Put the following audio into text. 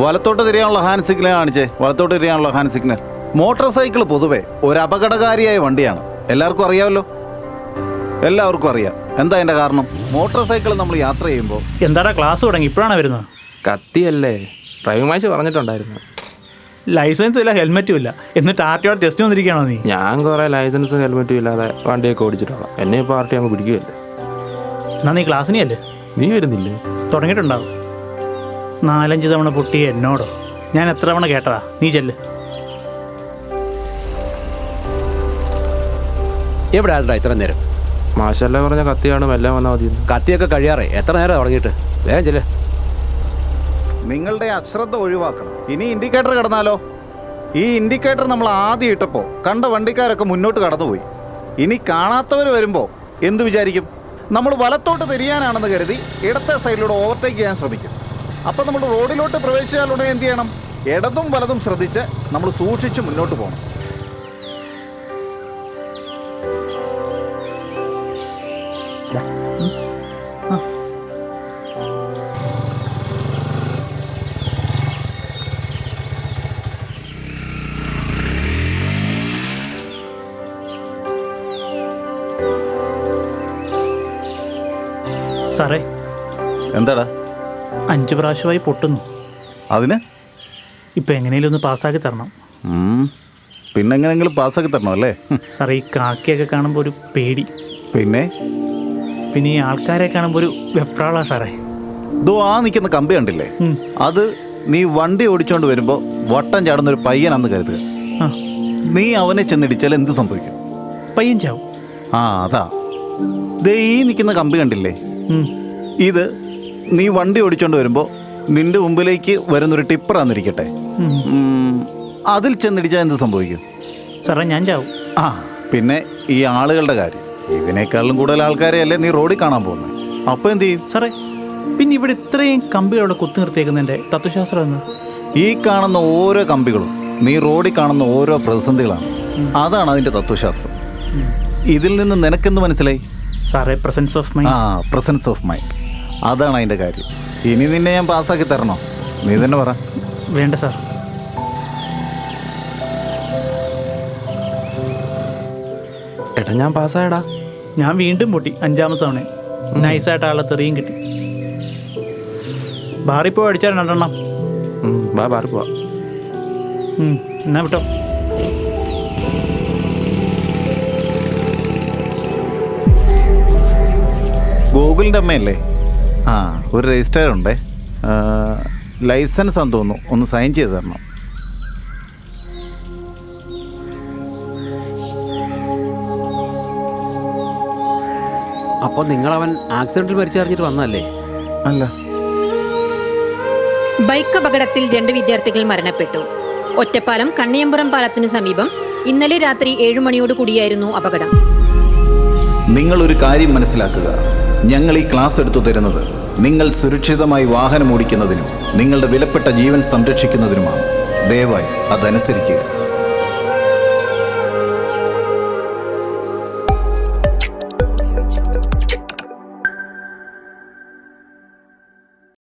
വലത്തോട്ട് തിരിയാനുള്ള hand signal കാണിച്ചേ. വലത്തോട്ട് തിരിയാനുള്ള ഹാൻഡ് സിഗ്നൽ മോട്ടോർ സൈക്കിൾ പൊതുവെ ഒരു അപകടകാരിയായ വണ്ടിയാണ്. എല്ലാവർക്കും അറിയാമല്ലോ? എല്ലാവർക്കും അറിയാം. എന്താ അതിന്റെ കാരണം? മോട്ടോർ സൈക്കിൾ നമ്മൾ യാത്ര ചെയ്യുമ്പോൾ എന്താടാ ക്ലാസ് തുടങ്ങി? ഇപ്പോഴാണ് വരുന്നത്? കത്തിയല്ലേ? ഡ്രൈവിംഗ് മാച്ച് പറഞ്ഞിട്ടുണ്ടായിരുന്നു. ലൈസൻസും ഇല്ല ഹെൽമെറ്റും ഇല്ല. എന്നിട്ട് ആർ ടി ആർ ടെസ്റ്റ് വന്നിരിക്കുകയാണോ നീ? ഞാൻ കുറെ ലൈസൻസും ഹെൽമെറ്റും ഇല്ലാതെ വണ്ടിയൊക്കെ ഓടിച്ചിട്ടുള്ള. എന്നെ ഇപ്പോൾ പാർട്ടി അങ്ങ് പിടിക്കുകയല്ലേ? എന്നാ നീ ക്ലാസ്സിനെയല്ലേ നീ വരുന്നില്ലേ? തുടങ്ങിയിട്ടുണ്ടാവും. നാലഞ്ച് തവണ പൊട്ടിയ എന്നോടോ ഞാൻ എത്ര തവണ കേട്ടതാ? നീ ചെല്ല്. എവിടെ ആളുടെ ഇത്ര നേരം? മാഷല്ല പറഞ്ഞ കത്തിയാണ് എല്ലാം വന്നാൽ മതി കത്തിയൊക്കെ കഴിയാറേ. എത്ര നേരം തുടങ്ങിയിട്ട്? വേഗം ചെല്ലേ. നിങ്ങളുടെ അശ്രദ്ധ ഒഴിവാക്കണം. ഇനി ഇൻഡിക്കേറ്റർ കിടന്നാലോ? ഈ ഇൻഡിക്കേറ്റർ നമ്മൾ ആദ്യം ഇട്ടപ്പോൾ കണ്ട വണ്ടിക്കാരൊക്കെ മുന്നോട്ട് കടന്നുപോയി. ഇനി കാണാത്തവർ വരുമ്പോൾ എന്ത് വിചാരിക്കും? നമ്മൾ വലത്തോട്ട് തിരിയാനാണെന്ന് കരുതി ഇടത്തെ സൈഡിലൂടെ ഓവർടേക്ക് ചെയ്യാൻ ശ്രമിക്കും. അപ്പം നമ്മൾ റോഡിലോട്ട് പ്രവേശിച്ചാലുടനെ എന്ത് ചെയ്യണം? ഇടതും വലതും ശ്രദ്ധിച്ച് നമ്മൾ സൂക്ഷിച്ച് മുന്നോട്ട് പോകണം. സാറേ. എന്താടാ? അഞ്ച് പ്രാവശ്യമായി പൊട്ടുന്നു. അതിന്? ഇപ്പം എങ്ങനെയും ഒന്ന് പാസ്സാക്കി തരണം. പിന്നെ എങ്ങനെയെങ്കിലും പാസ്സാക്കി തരണം അല്ലേ? സാർ സാറേ ഈ കാക്കയൊക്കെ കാണുമ്പോൾ ഒരു പേടി. പിന്നെ? പിന്നെ ഈ ആൾക്കാരെ കാണുമ്പോൾ ഒരു വെപ്രാളാ സാറേ. ദോ ആ നിൽക്കുന്ന കമ്പി കണ്ടില്ലേ? അത് നീ വണ്ടി ഓടിച്ചോണ്ട് വരുമ്പോൾ വട്ടം ചാടുന്ന ഒരു പയ്യനാന്ന് കരുതുക. നീ അവനെ ചെന്നിടിച്ചാൽ എന്ത് സംഭവിക്കും? പയ്യൻ ചാവും. ആ അതാ. ദേ ഈ നിൽക്കുന്ന കമ്പി കണ്ടില്ലേ. ഇത് നീ വണ്ടി ഓടിച്ചോണ്ട് വരുമ്പോൾ നിന്റെ മുമ്പിലേക്ക് വരുന്നൊരു ടിപ്പറാന്നിരിക്കട്ടെ അതിൽ ചെന്നിടിച്ചാൽ എന്ത് സംഭവിക്കും? സാറേ ഞാൻ ചാവും. ആ പിന്നെ ഈ ആളുകളുടെ കാര്യം. ഇതിനേക്കാളും കൂടുതൽ ആൾക്കാരെയല്ലേ നീ റോഡിൽ കാണാൻ പോകുന്നത് അപ്പോൾ എന്ത് ചെയ്യും? സാറേ പിന്നെ ഇവിടെ ഇത്രയും കമ്പിയോടെ കുത്തി നിർത്തിയേക്കുന്നതിന്റെ തത്വശാസ്ത്രം എന്ന് ഈ കാണുന്ന ഓരോ കമ്പികളും നീ റോഡിൽ കാണുന്ന ഓരോ പ്രതിസന്ധികളാണ്. അതാണ് അതിന്റെ തത്വശാസ്ത്രം. ഇതിൽ നിന്ന് നിനക്കെന്ത് മനസ്സിലായി? സാറേ പ്രസൻസ് ഓഫ് മൈൻഡ് ആ പ്രസൻസ് ഓഫ് മൈൻഡ് അതാണ് അതിന്റെ കാര്യം. ഇനി നിന്നെ ഞാൻ പാസ്സാക്കി തരണോ? നീ തന്നെ പറ. വേണ്ട സാർ. എടാ ഞാൻ പാസ്സായടാ. ഞാൻ വീണ്ടും പൊട്ടി അഞ്ചാമത്തെ തവണ. നൈസായിട്ട് ആളെ തെറിയും കിട്ടി. ബാറിൽ പോയി അടിച്ചാൽ രണ്ടെണ്ണം. വാ ബാ ബാറി പോവാ എന്നാ വിട്ടോ. ഗൂഗിളിന്റെ അമ്മയല്ലേ? ആ ഒരു രജിസ്റ്റർ ഉണ്ടേ. ലൈസൻസ് ആണെന്ന് തോന്നുന്നു. ഒന്ന് സൈൻ ചെയ്ത് തരണം. അപ്പോൾ നിങ്ങൾ അവൻ ആക്സിഡന്റിൽ മരിച്ചറിഞ്ഞിട്ട് വന്നല്ലേ അല്ല. ബൈക്ക് അപകടത്തിൽ രണ്ട് വിദ്യാർത്ഥികൾ മരണപ്പെട്ടു. ഒറ്റപ്പാലം കണ്ണിയമ്പുറം പാലത്തിന് സമീപം ഇന്നലെ രാത്രി ഏഴു മണിയോട് കൂടിയായിരുന്നു അപകടം. നിങ്ങൾ ഒരു കാര്യം മനസ്സിലാക്കുക. ഞങ്ങൾ ഈ ക്ലാസ് എടുത്തു തരുന്നത് നിങ്ങൾ സുരക്ഷിതമായി വാഹനം ഓടിക്കുന്നതിനും നിങ്ങളുടെ വിലപ്പെട്ട ജീവൻ സംരക്ഷിക്കുന്നതിനുമാണ്. ദയവായി അതനുസരിക്കുക.